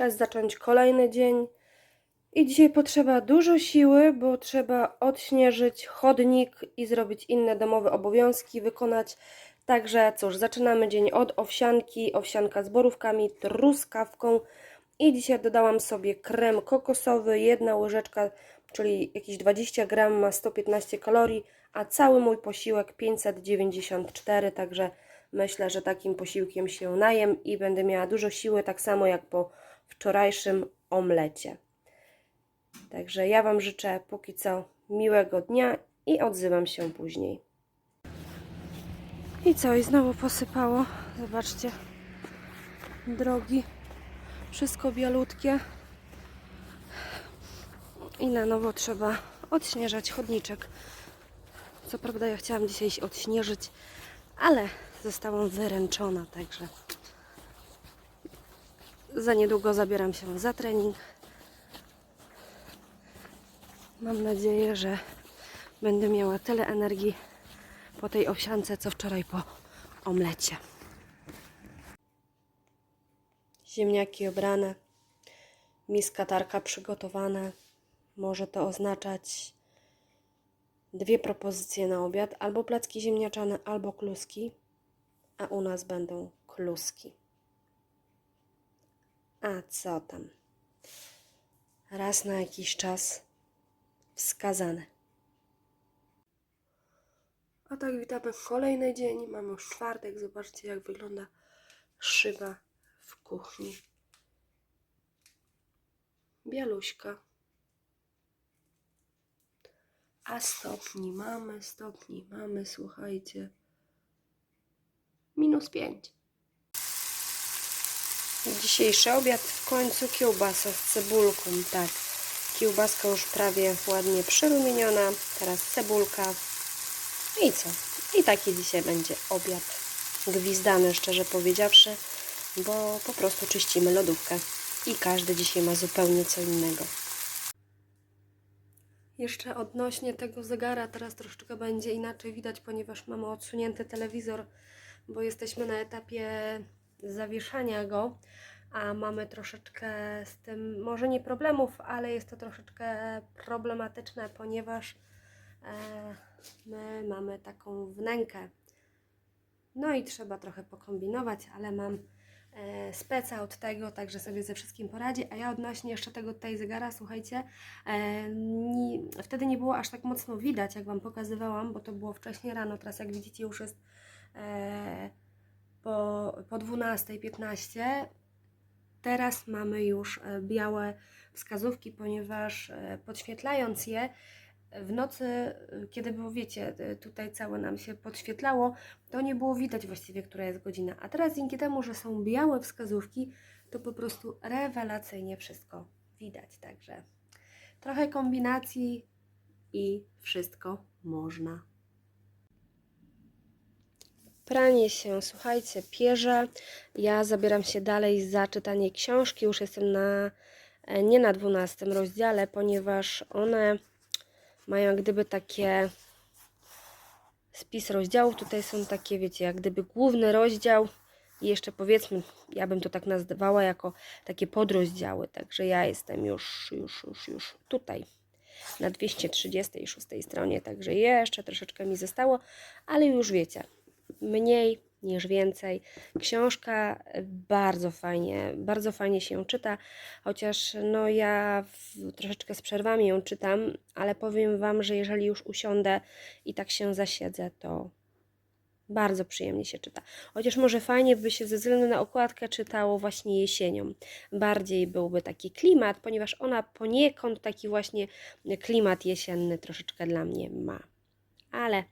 Czas zacząć kolejny dzień. I dzisiaj potrzeba dużo siły, bo trzeba odśnieżyć chodnik i zrobić inne domowe obowiązki, wykonać. Także cóż, zaczynamy dzień od owsianki, owsianka z borówkami, truskawką i dzisiaj dodałam sobie krem kokosowy, jedna łyżeczka, czyli jakieś 20 gram ma 115 kalorii, a cały mój posiłek 594, także myślę, że takim posiłkiem się najem i będę miała dużo siły, tak samo jak po wczorajszym omlecie. Także ja Wam życzę póki co miłego dnia i odzywam się później. I co, i znowu posypało. Zobaczcie, drogi, wszystko bialutkie. I na nowo trzeba odśnieżać chodniczek. Co prawda ja chciałam dzisiaj iść odśnieżyć, ale zostałam wyręczona, także za niedługo zabieram się za trening. Mam nadzieję, że będę miała tyle energii po tej owsiance, co wczoraj po omlecie. Ziemniaki obrane, miska tarka przygotowane. Może to oznaczać dwie propozycje na obiad: albo placki ziemniaczane, albo kluski. A u nas będą kluski. A co tam? Raz na jakiś czas wskazane. A tak witamy w kolejny dzień. Mamy już czwartek. Zobaczcie, jak wygląda szyba w kuchni. Bialuśka. A stopni mamy, stopni mamy, słuchajcie. Minus pięć. Dzisiejszy obiad w końcu kiełbasa z cebulką, tak. Kiełbaska już prawie ładnie przerumieniona, teraz cebulka. I co? I taki dzisiaj będzie obiad. Gwizdany, szczerze powiedziawszy, bo po prostu czyścimy lodówkę. I każdy dzisiaj ma zupełnie co innego. Jeszcze odnośnie tego zegara, teraz troszeczkę będzie inaczej widać, ponieważ mamy odsunięty telewizor, bo jesteśmy na etapie zawieszania go, a mamy troszeczkę z tym, może nie problemów, ale jest to troszeczkę problematyczne, ponieważ e, my mamy taką wnękę. No i trzeba trochę pokombinować, ale mam e, speca od tego, także sobie ze wszystkim poradzi. A ja odnośnie jeszcze tego tutaj zegara, słuchajcie, e, wtedy nie było aż tak mocno widać, jak Wam pokazywałam, bo to było wcześniej rano, teraz jak widzicie już jest po, po 12.15. Teraz mamy już e, białe wskazówki, ponieważ e, podświetlając je w nocy, e, kiedy było, wiecie, e, tutaj całe nam się podświetlało, to nie było widać właściwie, która jest godzina. A teraz dzięki temu, że są białe wskazówki, to po prostu rewelacyjnie wszystko widać. Także trochę kombinacji i wszystko można. Pranie się, słuchajcie, pierze. Ja zabieram się dalej za czytanie książki. Już jestem na, e, nie na 12 rozdziale, ponieważ one mają jak gdyby takie spis rozdziałów. Tutaj są takie, wiecie, jak gdyby główny rozdział i jeszcze powiedzmy, ja bym to tak nazywała jako takie podrozdziały. Także ja jestem już, już, już, już tutaj na 236 stronie, także jeszcze troszeczkę mi zostało, ale już wiecie, mniej niż więcej. Książka bardzo fajnie, bardzo fajnie się czyta, chociaż no ja w, troszeczkę z przerwami ją czytam, ale powiem Wam, że jeżeli już usiądę i tak się zasiedzę, to bardzo przyjemnie się czyta. Chociaż może fajnie by się ze względu na okładkę czytało właśnie jesienią. Bardziej byłby taki klimat, ponieważ ona poniekąd taki właśnie klimat jesienny troszeczkę dla mnie ma. Ale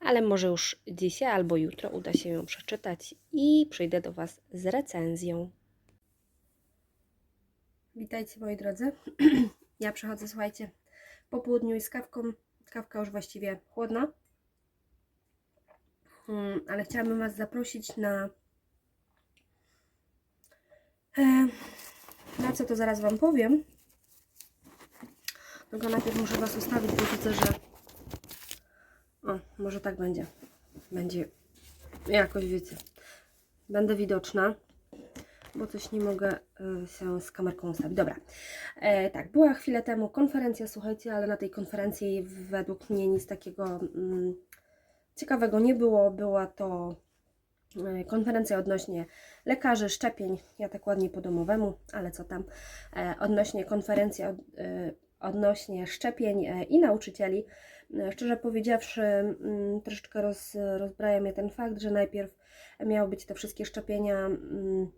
ale może już dzisiaj albo jutro uda się ją przeczytać i przyjdę do Was z recenzją. Witajcie moi drodzy. Ja przychodzę, słuchajcie, po południu i z kawką. Kawka już właściwie chłodna. Mm, Ale chciałabym Was zaprosić na. Na co to zaraz Wam powiem. Tylko najpierw muszę Was ustawić, bo widzę, że o, może tak będzie. Będzie jakoś, wiecie, będę widoczna. bo coś nie mogę y, się z kamerką ustawić. Dobra. E, tak, była chwilę temu konferencja, słuchajcie, ale na tej konferencji według mnie nic takiego mm, ciekawego nie było. Była to e, konferencja odnośnie lekarzy, szczepień, ja tak ładnie po domowemu, ale co tam, e, odnośnie konferencji od, e, odnośnie szczepień e, i nauczycieli. E, Szczerze powiedziawszy, mm, troszeczkę roz, rozbraja mnie ten fakt, że najpierw miały być te wszystkie szczepienia, mm,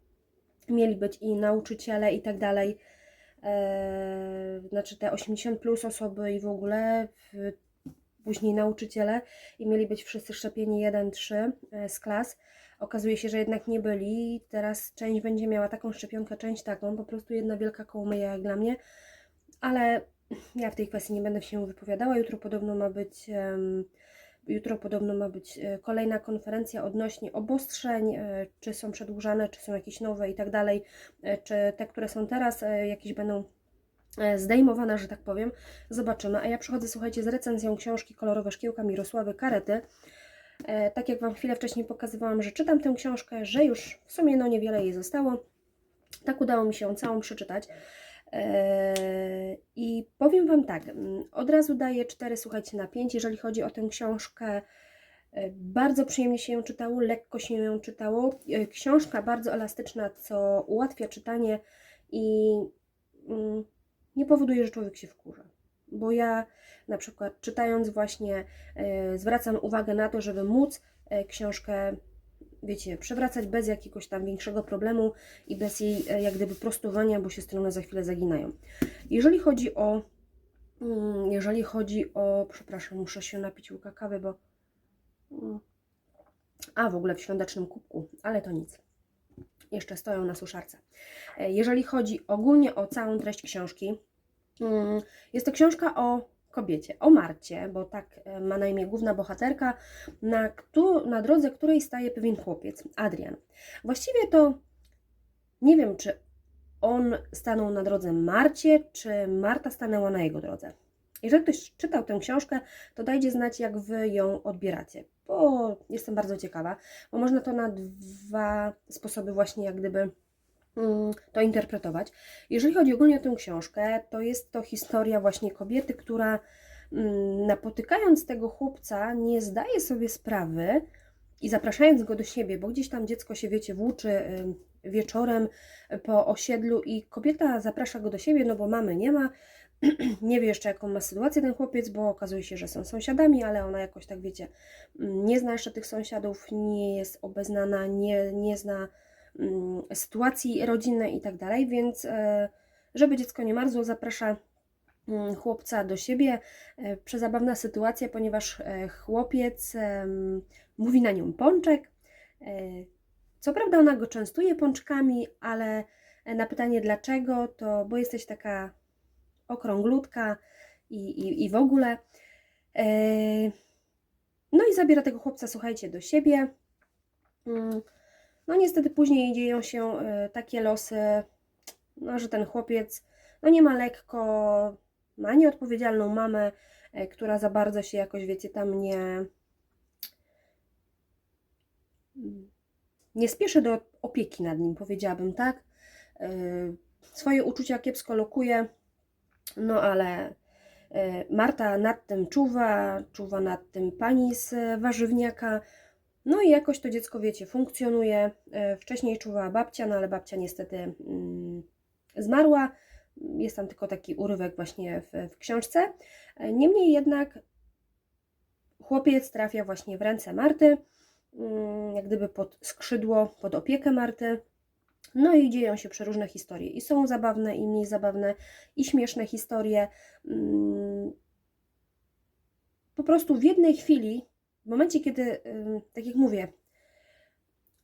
mieli być i nauczyciele i tak dalej, e, znaczy te 80 plus osoby i w ogóle, później nauczyciele i mieli być wszyscy szczepieni 1-3 e, z klas. Okazuje się, że jednak nie byli. Teraz część będzie miała taką szczepionkę, część taką. Po prostu jedna wielka kołomyja jak dla mnie. Ale ja w tej kwestii nie będę się wypowiadała. Jutro podobno ma być. Jutro podobno ma być e, kolejna konferencja odnośnie obostrzeń, e, czy są przedłużane, czy są jakieś nowe i tak dalej, e, czy te, które są teraz, jakieś będą zdejmowane, że tak powiem. Zobaczymy. A ja przychodzę, słuchajcie, z recenzją książki Kolorowe Szkiełka Mirosławy Karety. Tak jak Wam chwilę wcześniej pokazywałam, że czytam tę książkę, że już w sumie no niewiele jej zostało. Tak udało mi się ją całą przeczytać. E, I powiem Wam tak, mm, od razu daję 4, słuchajcie, na 5, jeżeli chodzi o tę książkę. e, Bardzo przyjemnie się ją czytało, lekko się ją czytało. E, Książka bardzo elastyczna, co ułatwia czytanie i mm, nie powoduje, że człowiek się wkurza. Bo ja na przykład czytając właśnie zwracam uwagę na to, żeby móc książkę, wiecie, przewracać bez jakiegoś tam większego problemu i bez jej e, jak gdyby prostowania, bo się strony za chwilę zaginają. Jeżeli chodzi o mm, jeżeli chodzi o, przepraszam, muszę się napić łyka kawy, bo mm, a w ogóle w świątecznym kubku, ale to nic. Jeszcze stoją na suszarce. E, Jeżeli chodzi ogólnie o całą treść książki, mm, jest to książka o kobiecie, o Marcie, bo tak e, ma na imię główna bohaterka, na, któ- na drodze której staje pewien chłopiec, Adrian. Właściwie to nie wiem, czy on stanął na drodze Marcie, czy Marta stanęła na jego drodze. Jeżeli ktoś czytał tę książkę, to dajcie znać, jak Wy ją odbieracie, bo jestem bardzo ciekawa, bo można to na dwa sposoby właśnie jak gdyby to interpretować. Jeżeli chodzi ogólnie o tę książkę, to jest to historia właśnie kobiety, która mm, napotykając tego chłopca nie zdaje sobie sprawy i zapraszając go do siebie, bo gdzieś tam dziecko się, wiecie, włóczy ym, wieczorem po osiedlu i kobieta zaprasza go do siebie, no bo mamy nie ma, nie wie jeszcze jaką ma sytuację ten chłopiec, bo okazuje się, że są sąsiadami, ale ona jakoś tak, wiecie, mm, nie zna jeszcze tych sąsiadów, nie jest obeznana, nie, nie zna mm, sytuacji rodzinnej i tak dalej, więc e, żeby dziecko nie marzło, zaprasza mm, chłopca do siebie. E, Przezabawna sytuacja, ponieważ e, chłopiec mówi na nią pączek. Co prawda ona go częstuje pączkami, ale na pytanie dlaczego, to bo jesteś taka okrąglutka i, i, i w ogóle. No i zabiera tego chłopca, słuchajcie, do siebie. No niestety później dzieją się e, takie losy, no, że ten chłopiec no nie ma lekko, ma nieodpowiedzialną mamę, e, która za bardzo się jakoś, wiecie, tam nie nie spieszy do opieki nad nim, powiedziałabym, tak? E, Swoje uczucia kiepsko lokuje, no ale Marta nad tym czuwa, czuwa nad tym pani z warzywniaka, no i jakoś to dziecko, wiecie, funkcjonuje. E, Wcześniej czuwała babcia, no ale babcia niestety mm, zmarła. Jest tam tylko taki urywek właśnie w, w książce. E, Niemniej jednak chłopiec trafia właśnie w ręce Marty, mm, jak gdyby pod skrzydło, pod opiekę Marty. No i dzieją się przeróżne historie. I są zabawne, i mniej zabawne, i śmieszne historie. Mm, Po prostu w jednej chwili, w momencie, kiedy, ym, tak jak mówię,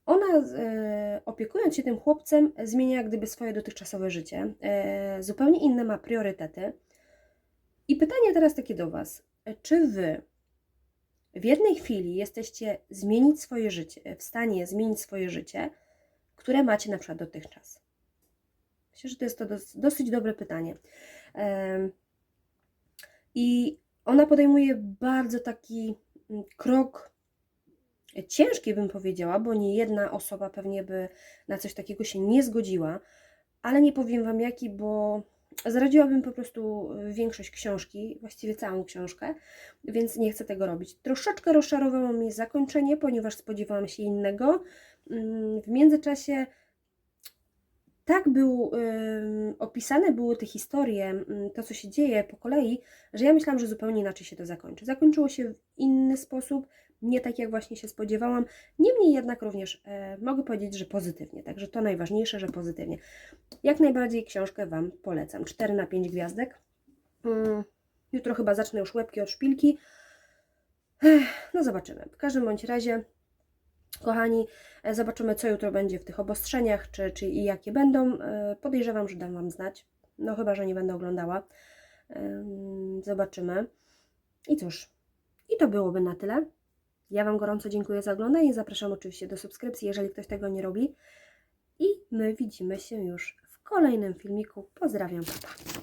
ona e, opiekując się tym chłopcem, zmienia jak gdyby swoje dotychczasowe życie. E, zupełnie inne ma priorytety. I pytanie teraz takie do Was. E, Czy Wy w jednej chwili jesteście zmienić swoje życie, w stanie zmienić swoje życie, które macie na przykład dotychczas? Myślę, że to jest to dos- dosyć dobre pytanie. Em, I ona podejmuje bardzo taki krok ciężkie, bym powiedziała, bo nie jedna osoba pewnie by na coś takiego się nie zgodziła, ale nie powiem Wam jaki, bo zdradziłabym po prostu większość książki, właściwie całą książkę, więc nie chcę tego robić. Troszeczkę rozczarowało mnie zakończenie, ponieważ spodziewałam się innego. Mm, W międzyczasie tak był opisane były te historie, to co się dzieje po kolei, że ja myślałam, że zupełnie inaczej się to zakończy. Zakończyło się w inny sposób, nie tak jak właśnie się spodziewałam. Niemniej jednak również e, mogę powiedzieć, że pozytywnie. Także to najważniejsze, że pozytywnie. Jak najbardziej książkę Wam polecam. 4 na 5 gwiazdek. Mm, jutro chyba zacznę już łebki od szpilki. No zobaczymy. W każdym bądź razie, kochani, e, zobaczymy co jutro będzie w tych obostrzeniach, czy, czy i jakie będą. E, podejrzewam, że dam Wam znać. No chyba, że nie będę oglądała. Zobaczymy. I cóż, i to byłoby na tyle. Ja Wam gorąco dziękuję za oglądanie. Zapraszam oczywiście do subskrypcji, jeżeli ktoś tego nie robi. I my widzimy się już w kolejnym filmiku. Pozdrawiam, papa.